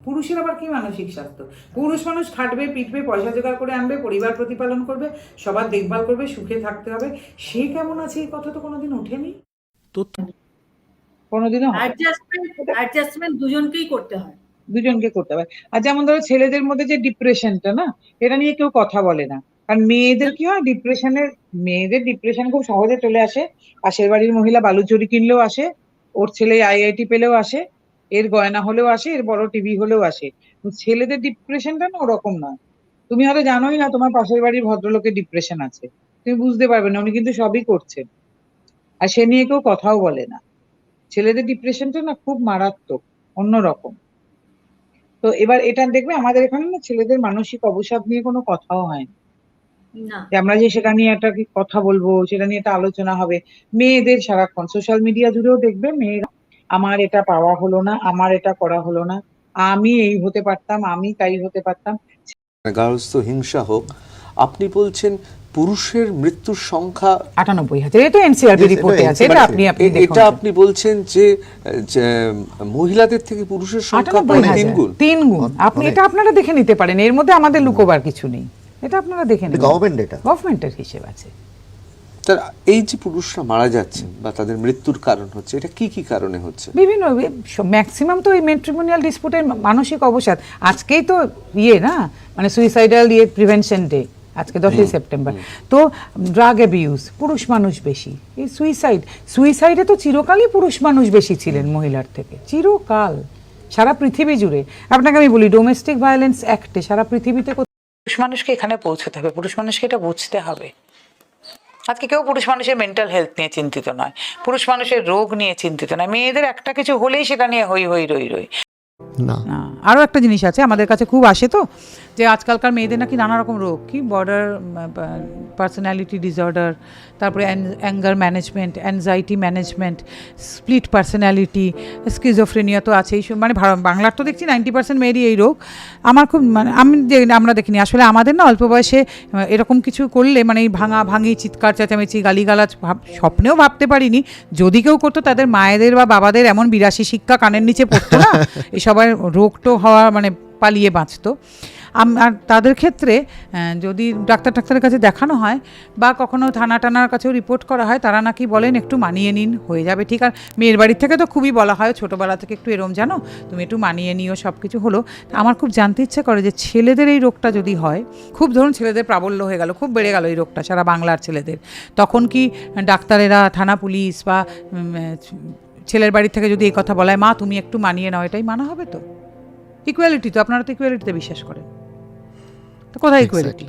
পুরুষের আবার কি মানসিক স্বাস্থ্য? পুরুষ মানুষ খাটবে পিটবে পয়সা জোগাড় করে আনবে পরিবার প্রতিপালন করবে সবার দেখভাল করবে সুখে থাকতে হবে। সে কেমন আছে এই কথা তো কোনোদিন ওঠেনি? কোনোদিনও অ্যাডজাস্টমেন্ট অ্যাডজাস্টমেন্ট দুজনকেই করতে হয়। দুজনকে করতে হবে। আর যেমন ধরো ছেলেদের মধ্যে যে ডিপ্রেশনটা না এটা নিয়ে কেউ কথা বলে না। কারণ মেয়েদের কি হয় ডিপ্রেশনের মেয়েদের ডিপ্রেশন খুব সহজে চলে আসে। পাশের বাড়ির মহিলা বালুচুরি কিনলেও আসে ওর ছেলে আইআইটি পেলেও আসে। এর গয়না হলেও আসে এর বড় টিভি হলেও আসে। ছেলেদের ডিপ্রেশনটা না ওরকম নয়। তুমি হয়তো জানোই না তোমার পাশের বাড়ির ভদ্রলোকের ডিপ্রেশন আছে। তুমি বুঝতে পারবে না উনি কিন্তু সবই করছেন। আর সে নিয়ে কেউ কথাও বলে না। ছেলেদের ডিপ্রেশনটা না খুব মারাত্মক অন্যরকম। তো এবার এটা দেখবে আমাদের এখানে না ছেলেদের মানসিক অবসাদ নিয়ে কোনো কথাও হয় না। আমরা যে সেটা নিয়ে একটা কথা বলব সেটা নিয়ে একটা আলোচনা হবে। মেয়েদের সারাক্ষণ সোশ্যাল মিডিয়া জুড়েও দেখবে মেয়েরা আমার এটা পাওয়া হলো না আমার এটা করা হলো না। আমি এই হতে পারতাম আমি তাই হতে পারতাম। গার্হস্থ্য হিংসা হোক। আপনি বলছেন পুরুষের মৃত্যুর সংখ্যা আটানব্বই হাজার। এটা এনসিআরবি রিপোর্টে আছে এটা আপনি আপনি দেখুন। এটা আপনি বলছেন যে যে মহিলাদের থেকে পুরুষের সংখ্যা আটানব্বই তিন গুণ তিন গুণ আপনি এটা আপনারা দেখে নিতে পারেন। এর মধ্যে আমাদের লুকোবার কিছু নেই। এটা আপনারা দেখে নিন। গভর্নমেন্ট এটা। গভর্নমেন্টের হিসেব আছে। তার এই যে পুরুষরা মারা যাচ্ছে বা তাদের মৃত্যুর কারণ হচ্ছে এটা কি কি কারণে হচ্ছে? বিভিন্ন ম্যাক্সিমাম তো এই মেট্রিমোনিয়াল ডিসপুটের মানসিক অবসাদ। আজকেই তো ইয়ে না মানে সুইসাইডাল ইয়ে প্রিভেনশন ডে আজকে দশই সেপ্টেম্বর। তো ড্রাগ অ্যাবিউজ পুরুষ মানুষ বেশি এই সুইসাইড সুইসাইডে তো চিরকালই পুরুষ মানুষ বেশি ছিলেন মহিলার থেকে চিরকাল সারা পৃথিবী জুড়ে। আপনাকে আমি বলি ডোমেস্টিক ভায়োলেন্স অ্যাক্টে সারা পৃথিবীতে পুরুষ মানুষকে এখানে পৌঁছতে হবে পুরুষ মানুষকে এটা বুঝতে হবে। আজকে কেউ পুরুষ মানুষের মেন্টাল হেলথ নিয়ে চিন্তিত নয়। পুরুষ মানুষের রোগ নিয়ে চিন্তিত নয়। মেয়েদের একটা কিছু হলেই সেটা নিয়ে হই হই রই রই। না। আরও একটা জিনিস আছে আমাদের কাছে খুব আসে তো যে আজকালকার মেয়েদের নাকি নানা রকম রোগ কি বর্ডার পার্সোনালিটি ডিসঅর্ডার তারপরে anger management anxiety management split personality schizophrenia তো আছেই মানে বাংলার তো দেখছি নাইনটি পার্সেন্ট মেয়েরই এই রোগ। আমার খুব মানে আমি আমরা দেখিনি আসলে আমাদের না অল্প বয়সে এরকম কিছু করলে মানে এই ভাঙা ভাঙি চিৎকার চেঁচামেচি গালিগালাজ ভাব স্বপ্নেও ভাবতে পারিনি। যদি কেউ করতো তাদের মায়েদের বা বাবাদের এমন বিরাশি শিক্ষা কানের নিচে পড়তো না এই সবার রোগ টো হওয়া মানে পালিয়ে বাঁচতো। আর তাদের ক্ষেত্রে যদি ডাক্তার টাক্তারের কাছে দেখানো হয় বা কখনো থানা টানার কাছেও রিপোর্ট করা হয়, তারা নাকি বলেন, একটু মানিয়ে নিন, হয়ে যাবে, ঠিক আর মেয়ের বাড়ির থেকে তো খুবই বলা হয়, ছোটোবেলা থেকে একটু এরম জানো, তুমি একটু মানিয়ে নিও সব কিছু হলো আমার খুব জানতে ইচ্ছে করে যে ছেলেদের এই রোগটা যদি হয়, খুব ধরুন ছেলেদের প্রাবল্য হয়ে গেল, খুব বেড়ে গেল এই রোগটা সারা বাংলার ছেলেদের। তখন কি ডাক্তারেরা, থানা পুলিশ বা ছেলের বাড়ি থেকে যদি এই কথা বলায় মা তুমি একটু মানিয়ে নাও এটাই মানা হবে তো? ইকুয়ালিটি তো আপনারা তো ইকুয়ালিটিতে বিশ্বাস করেন। তো কোথায় ইকুয়ালিটি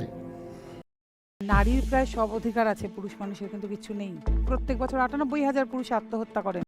নারীর প্রায় সব অধিকার আছে পুরুষ মানুষের কিন্তু কিছু নেই। প্রত্যেক বছর আটানব্বই হাজার পুরুষ আত্মহত্যা করেন।